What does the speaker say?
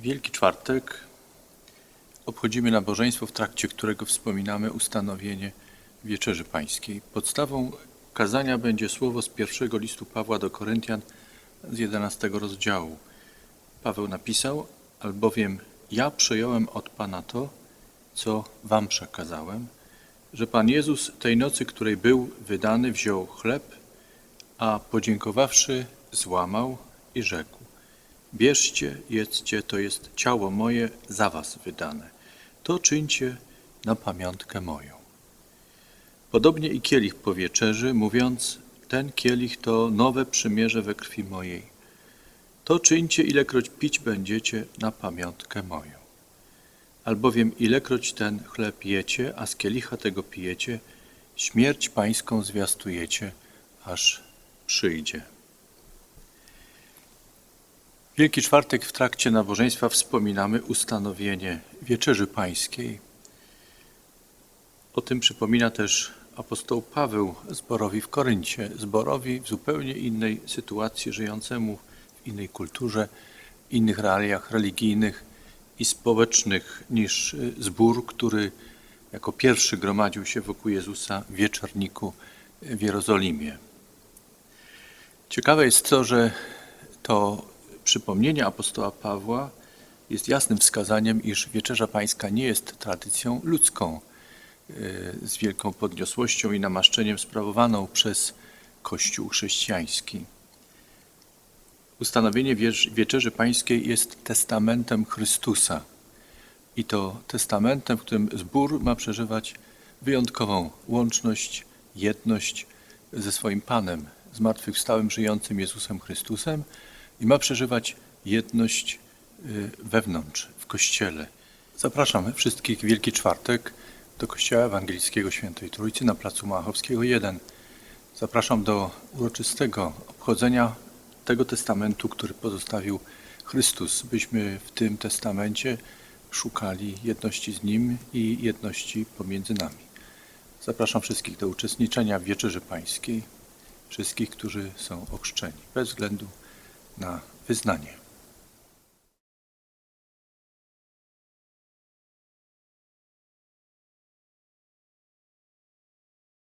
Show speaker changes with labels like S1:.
S1: Wielki Czwartek obchodzimy nabożeństwo, w trakcie którego wspominamy ustanowienie Wieczerzy Pańskiej. Podstawą kazania będzie słowo z pierwszego listu Pawła do Koryntian z 11 rozdziału. Paweł napisał, albowiem ja przejąłem od Pana to, co wam przekazałem, że Pan Jezus tej nocy, której był wydany, wziął chleb, a podziękowawszy, złamał i rzekł: Bierzcie, jedzcie, to jest ciało moje za was wydane. To czyńcie na pamiątkę moją. Podobnie i kielich po wieczerzy, mówiąc: Ten kielich to nowe przymierze we krwi mojej. To czyńcie, ilekroć pić będziecie na pamiątkę moją. Albowiem ilekroć ten chleb jecie, a z kielicha tego pijecie, śmierć pańską zwiastujecie, aż przyjdzie. Wielki Czwartek w trakcie nabożeństwa wspominamy ustanowienie Wieczerzy Pańskiej. O tym przypomina też apostoł Paweł zborowi w Koryncie, zborowi w zupełnie innej sytuacji, żyjącemu w innej kulturze, innych realiach religijnych i społecznych niż zbór, który jako pierwszy gromadził się wokół Jezusa w wieczorniku w Jerozolimie. Ciekawe jest to, że to przypomnienie apostoła Pawła jest jasnym wskazaniem, iż Wieczerza Pańska nie jest tradycją ludzką, y, z wielką podniosłością i namaszczeniem sprawowaną przez Kościół chrześcijański. Ustanowienie Wiecz- Wieczerzy Pańskiej jest testamentem Chrystusa i to testamentem, w którym zbór ma przeżywać wyjątkową łączność, jedność ze swoim Panem, zmartwychwstałym, żyjącym Jezusem Chrystusem i ma przeżywać jedność y, wewnątrz, w Kościele. Zapraszam wszystkich w Wielki Czwartek do Kościoła Ewangelickiego Świętej Trójcy na Placu Małachowskiego 1. Zapraszam do uroczystego obchodzenia tego testamentu, który pozostawił Chrystus, byśmy w tym testamencie szukali jedności z Nim i jedności pomiędzy nami. Zapraszam wszystkich do uczestniczenia w Wieczerzy Pańskiej, wszystkich, którzy są ochrzczeni, bez względu na wyznanie.